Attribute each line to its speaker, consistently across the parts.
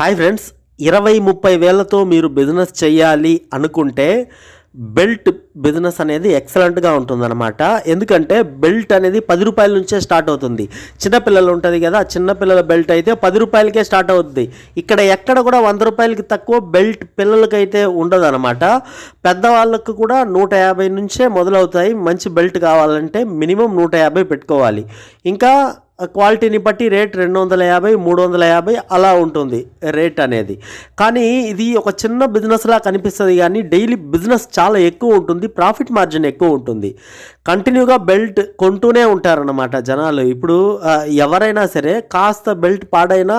Speaker 1: Hi friends ఇరవై ముప్పై వేలతో మీరు బిజినెస్ చేయాలి అనుకుంటే బెల్ట్ బిజినెస్ అనేది ఎక్సలెంట్గా ఉంటుందన్నమాట. ఎందుకంటే బెల్ట్ అనేది పది రూపాయల నుంచే స్టార్ట్ అవుతుంది. చిన్నపిల్లలు ఉంటుంది కదా చిన్నపిల్లల బెల్ట్ అయితే పది రూపాయలకే స్టార్ట్ అవుతుంది ఇక్కడ ఎక్కడ కూడా వంద రూపాయలకి తక్కువ బెల్ట్ పిల్లలకైతే ఉండదన్నమాట. పెద్దవాళ్ళకు కూడా నూట యాభై నుంచే మొదలవుతాయి. మంచి బెల్ట్ కావాలంటే మినిమం నూట యాభై పెట్టుకోవాలి. ఇంకా క్వాలిటీని బట్టి రేట్ రెండు వందల యాభై మూడు వందల యాభై అలా ఉంటుంది రేట్ అనేది. కానీ ఇది ఒక చిన్న బిజినెస్లా కనిపిస్తుంది కానీ డైలీ బిజినెస్ చాలా ఎక్కువ ఉంటుంది ప్రాఫిట్ మార్జిన్ ఎక్కువ ఉంటుంది. కంటిన్యూగా బెల్ట్ కొంటూనే ఉంటారన్నమాట జనాలు. ఇప్పుడు ఎవరైనా సరే కాస్త బెల్ట్ పాడైనా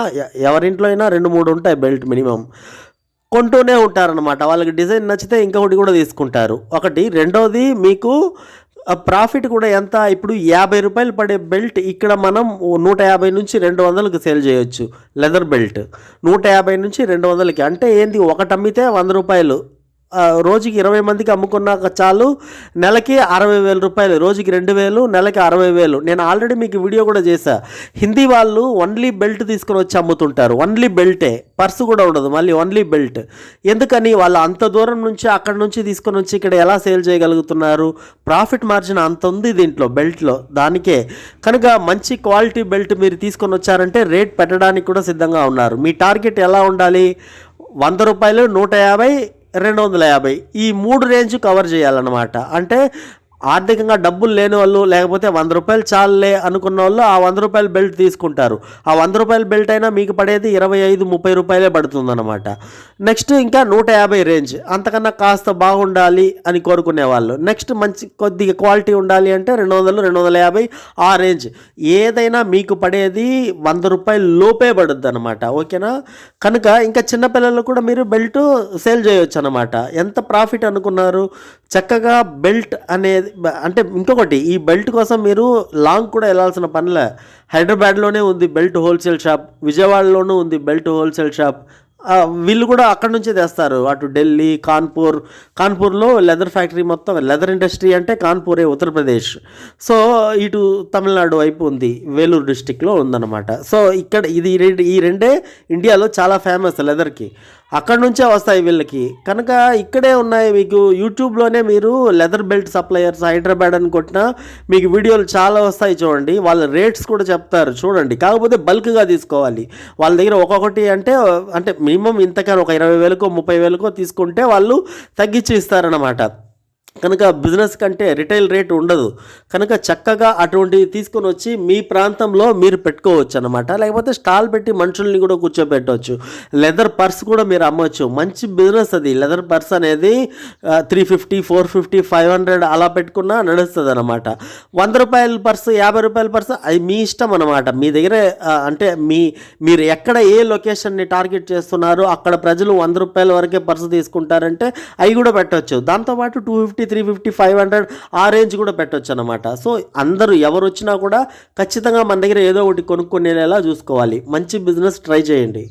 Speaker 1: ఎవరింట్లో అయినా రెండు మూడు ఉంటాయి బెల్ట్ మినిమం. కొంటూనే ఉంటారనమాట వాళ్ళకి డిజైన్ నచ్చితే ఇంకొకటి కూడా తీసుకుంటారు. ఒకటి రెండోది మీకు ప్రాఫిట్ కూడా ఎంత? ఇప్పుడు యాభై రూపాయలు పడే బెల్ట్ ఇక్కడ మనం నూట యాభై నుంచి రెండు వందలకు సేల్ చేయొచ్చు లెదర్ బెల్ట్. నూట యాభై నుంచి రెండు వందలకి. అంటే ఏంది? ఒకటి అమ్మితే వంద రూపాయలు. రోజుకి ఇరవై మందికి అమ్ముకున్నాక చాలు నెలకి అరవై వేల రూపాయలు రోజుకి రెండు వేలు నెలకి అరవై వేలు. నేను ఆల్రెడీ మీకు వీడియో కూడా చేశా. హిందీ వాళ్ళు ఓన్లీ బెల్ట్ తీసుకొని వచ్చి అమ్ముతుంటారు. ఓన్లీ బెల్టే పర్సు కూడా ఉండదు. మళ్ళీ ఓన్లీ బెల్ట్ ఎందుకని? వాళ్ళు అంత దూరం నుంచి అక్కడ నుంచి తీసుకొని వచ్చి ఇక్కడ ఎలా సేల్ చేయగలుగుతున్నారు? ప్రాఫిట్ మార్జిన్ అంత ఉంది దీంట్లో బెల్ట్లో. దానికే. కనుక మంచి క్వాలిటీ బెల్ట్ మీరు తీసుకొని వచ్చారంటే రేట్ పెట్టడానికి కూడా సిద్ధంగా ఉన్నారు. మీ టార్గెట్ ఎలా ఉండాలి? వంద రూపాయలు నూట యాభై రెండు వందల యాభై. ఈ మూడు రేంజ్ కవర్ చేయాలన్నమాట. అంటే ఆర్థికంగా డబ్బులు లేని వాళ్ళు లేకపోతే వంద రూపాయలు చాలులే అనుకున్న వాళ్ళు ఆ వంద రూపాయల బెల్ట్ తీసుకుంటారు. ఆ వంద రూపాయల బెల్ట్ అయినా మీకు పడేది ఇరవై ఐదు ముప్పై రూపాయలే పడుతుందన్నమాట. నెక్స్ట్ ఇంకా నూట యాభై రేంజ్. అంతకన్నా కాస్త బాగుండాలి అని కోరుకునే వాళ్ళు నెక్స్ట్ మంచి కొద్దిగా క్వాలిటీ ఉండాలి అంటే రెండు వందలు రెండు వందల యాభై ఆ రేంజ్. ఏదైనా మీకు పడేది వంద రూపాయల లోపే పడుద్ది అనమాట ఓకేనా? కనుక ఇంకా చిన్నపిల్లలు కూడా మీరు బెల్ట్ సేల్ చేయొచ్చు అనమాట ఎంత ప్రాఫిట్ అనుకున్నారు? చక్కగా బెల్ట్ అనేది అంటే ఇంకొకటి ఈ బెల్ట్ కోసం మీరు లాంగ్ కూడా వెళ్ళాల్సిన పనిలే హైదరాబాద్లోనే ఉంది బెల్ట్ హోల్సేల్ షాప్ విజయవాడలోనూ ఉంది బెల్ట్ హోల్సేల్ షాప్. వీళ్ళు కూడా అక్కడ నుంచే తెస్తారు. అటు ఢిల్లీ కాన్పూర్ కాన్పూర్లో లెదర్ ఫ్యాక్టరీ మొత్తం లెదర్ ఇండస్ట్రీ అంటే కాన్పూరే ఉత్తరప్రదేశ్. సో ఇటు తమిళనాడు వైపు ఉంది వేలూరు డిస్టిక్లో ఉందన్నమాట. సో ఇక్కడ ఇది ఈ రెండే ఇండియాలో చాలా ఫేమస్ లెదర్కి. అక్కడ నుంచే వస్తాయి వీళ్ళకి. కనుక ఇక్కడే ఉన్నాయి మీకు యూట్యూబ్లోనే మీరు లెదర్ బెల్ట్ సప్లయర్స్ హైదరాబాద్ అని కొట్టినా మీకు వీడియోలు చాలా వస్తాయి చూడండి. వాళ్ళ రేట్స్ కూడా చెప్తారు చూడండి. కాకపోతే బల్క్గా తీసుకోవాలి. వాళ్ళ దగ్గర ఒక్కొక్కటి అంటే అంటే మినిమం ఇంతకన్నా ఒక ఇరవై వేలకో ముప్పై వేలకో తీసుకుంటే వాళ్ళు తగ్గించి ఇస్తారన్నమాట. కనుక బిజినెస్ కంటే రిటైల్ రేట్ ఉండదు. కనుక చక్కగా అటువంటివి తీసుకొని వచ్చి మీ ప్రాంతంలో మీరు పెట్టుకోవచ్చు అనమాట లేకపోతే స్టాల్ పెట్టి మనుషుల్ని కూడా కూర్చోబెట్టవచ్చు లెదర్ పర్స్ కూడా మీరు అమ్మవచ్చు మంచి బిజినెస్ అది. లెదర్ పర్స్ అనేది three fifty four fifty five hundred అలా పెట్టుకున్నా నడుస్తుంది అనమాట వంద రూపాయల పర్స్ యాభై రూపాయల పర్స్ అది మీ ఇష్టం అనమాట మీ దగ్గర అంటే మీ మీరు ఎక్కడ ఏ లొకేషన్ని టార్గెట్ చేస్తున్నారో అక్కడ ప్రజలు వంద రూపాయల వరకే పర్స్ తీసుకుంటారంటే అవి కూడా పెట్టవచ్చు దాంతోపాటు two fifty three fifty five hundred ఆ రేంజ్ కూడా పెట్టవచ్చు అనమాట సో అందరూ ఎవరు వచ్చినా కూడా ఖచ్చితంగా మన దగ్గర ఏదో ఒకటి కొనుక్కునేలా చూసుకోవాలి. మంచి బిజినెస్ ట్రై చేయండి.